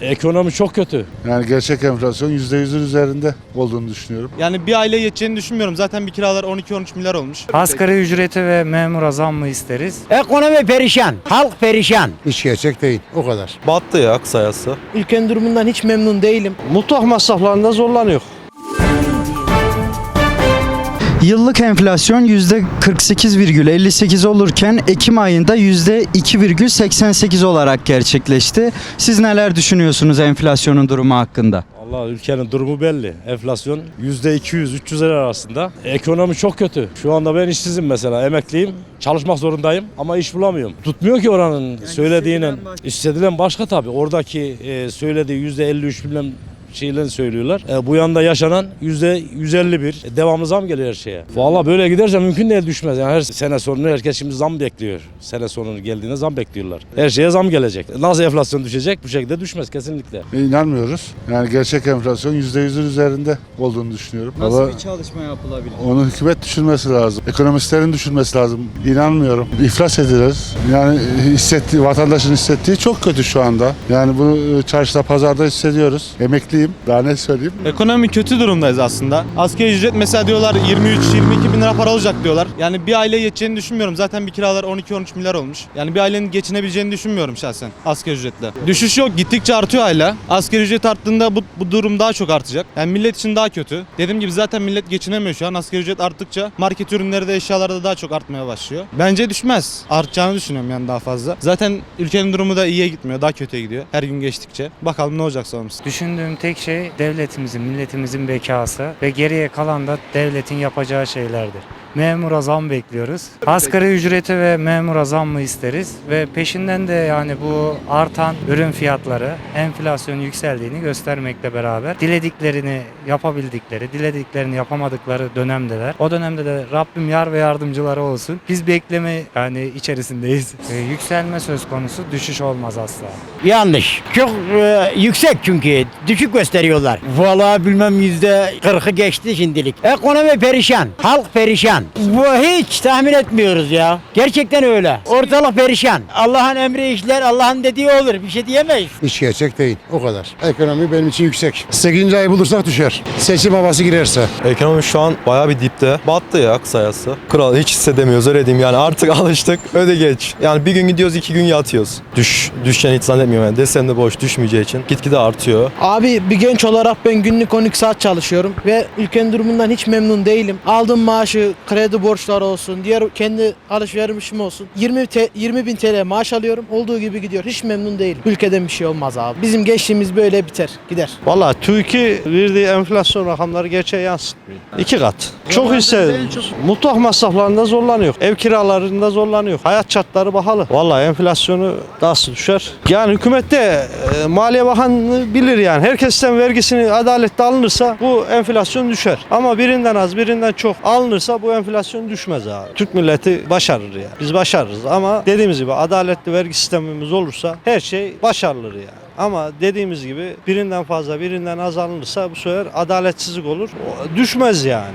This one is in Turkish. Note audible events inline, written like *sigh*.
Ekonomi çok kötü. Yani gerçek enflasyon %100'ün üzerinde olduğunu düşünüyorum. Yani bir aile yeteceğini düşünmüyorum. Zaten bir kiralar 12-13 milyar olmuş. Asgari ücreti ve memura zam mı isteriz? Ekonomi perişan, halk perişan. Hiç gerçek değil. O kadar. Battı ya kısayası. Ülkenin durumundan hiç memnun değilim. Mutfak masraflarında zorlanıyor. Yıllık enflasyon %48,58 olurken Ekim ayında %2,88 olarak gerçekleşti. Siz neler düşünüyorsunuz enflasyonun durumu hakkında? Allah ülkenin durumu belli. Enflasyon %200-300 arasında. Ekonomi çok kötü. Şu anda ben işsizim mesela. Emekliyim. Çalışmak zorundayım ama iş bulamıyorum. Tutmuyor ki oranın söylediğinin. Hissedilen başka tabii. Oradaki e, söylediği %53 bilmem şeylerini söylüyorlar. E, bu yanda yaşanan %151. E, devamlı zam geliyor her şeye. Valla böyle giderse mümkün değil düşmez. Yani her sene sonunu herkes şimdi zam bekliyor. Sene sonu geldiğinde zam bekliyorlar. Her şeye zam gelecek. Nasıl enflasyon düşecek? Bu şekilde düşmez kesinlikle. E, inanmıyoruz. Yani gerçek enflasyon %100'ün üzerinde olduğunu düşünüyorum. Valla çalışma yapılabilir? onu hükümet düşünmesi lazım. Ekonomistlerin düşünmesi lazım. İnanmıyorum. İflas ediliriz. Yani hissettiği, vatandaşın hissettiği çok kötü şu anda. Yani bunu e, çarşıda, pazarda hissediyoruz. Emekliyim. Daha ne söyleyeyim? Ekonomi kötü durumdayız aslında. Asgari ücret mesela diyorlar 23-22 bin lira para olacak diyorlar. Yani bir aile yeteceğini düşünmüyorum. Zaten bir kiralar 12-13 milyar olmuş. Yani bir ailenin geçinebileceğini düşünmüyorum şahsen asgari ücretle. Düşüş yok. Gittikçe artıyor hala. Asgari ücret arttığında bu, bu durum daha çok artacak. Yani millet için daha kötü. Dediğim gibi zaten millet geçinemiyor şu an. Asgari ücret arttıkça market ürünleri de eşyalarda daha çok artmaya başlıyor. Bence düşmez. Artacağını düşünüyorum yani daha fazla. Zaten ülkenin durumu da iyiye gitmiyor. Daha kötüye gidiyor. Her gün geçtikçe. Bakalım ne olacak sonumuz. Düşündüğüm tek şey devletimizin, milletimizin bekası ve geriye kalan da devletin yapacağı ない。Memura zam bekliyoruz. Asgari ücreti ve memura zam mı isteriz? Ve peşinden de yani bu artan ürün fiyatları enflasyon yükseldiğini göstermekle beraber dilediklerini yapabildikleri, dilediklerini yapamadıkları dönemdeler. O dönemde de Rabbim yar ve yardımcıları olsun. Biz bekleme yani içerisindeyiz. Ee, *laughs* yükselme söz konusu, düşüş olmaz asla. Yanlış. Çok e, yüksek çünkü. Düşük gösteriyorlar. Vallahi bilmem yüzde kırkı geçti şimdilik. Ekonomi perişan, halk perişan. Bu hiç tahmin etmiyoruz ya. Gerçekten öyle. Ortalık perişan. Allah'ın emri işler, Allah'ın dediği olur. Bir şey diyemeyiz. Hiç gerçek değil. O kadar. Ekonomi benim için yüksek. 8. ayı bulursak düşer. Seçim havası girerse. Ekonomi şu an bayağı bir dipte. Battı ya kısayası. Kral hiç hissedemiyoruz öyle diyeyim yani artık *laughs* alıştık öde geç. Yani bir gün gidiyoruz iki gün yatıyoruz. Düş, düşeceğini hiç zannetmiyorum yani. Desen de boş düşmeyeceği için gitgide artıyor. Abi bir genç olarak ben günlük 12 saat çalışıyorum ve ülkenin durumundan hiç memnun değilim. Aldığım maaşı, kredi borçları olsun, diğer kendi alışverişim olsun. 20, te- 20 bin TL maaş alıyorum. Olduğu gibi gidiyor. Hiç memnun değilim. Ülkeden bir şey olmaz abi. Bizim gençliğimiz böyle biter, gider. Valla TÜİK'i verdiği enflasyon rakamları gerçeğe yansıtmıyor. İki kat. Çok hissediyorum. Mutfak masraflarında zorlanıyor. Ev kiralarında zorlanıyor. Hayat şartları pahalı. Valla enflasyonu nasıl düşer? Yani hükümette e, Maliye Bakanı bilir yani. Herkesten vergisini adaletle alınırsa bu enflasyon düşer. Ama birinden az birinden çok alınırsa bu enflasyon düşmez abi. Türk milleti başarır yani. Biz başarırız ama dediğimiz gibi adaletli vergi sistemimiz olursa her şey başarılır yani. Ama dediğimiz gibi birinden fazla birinden az alınırsa bu sefer adaletsizlik olur. O Düşmez yani.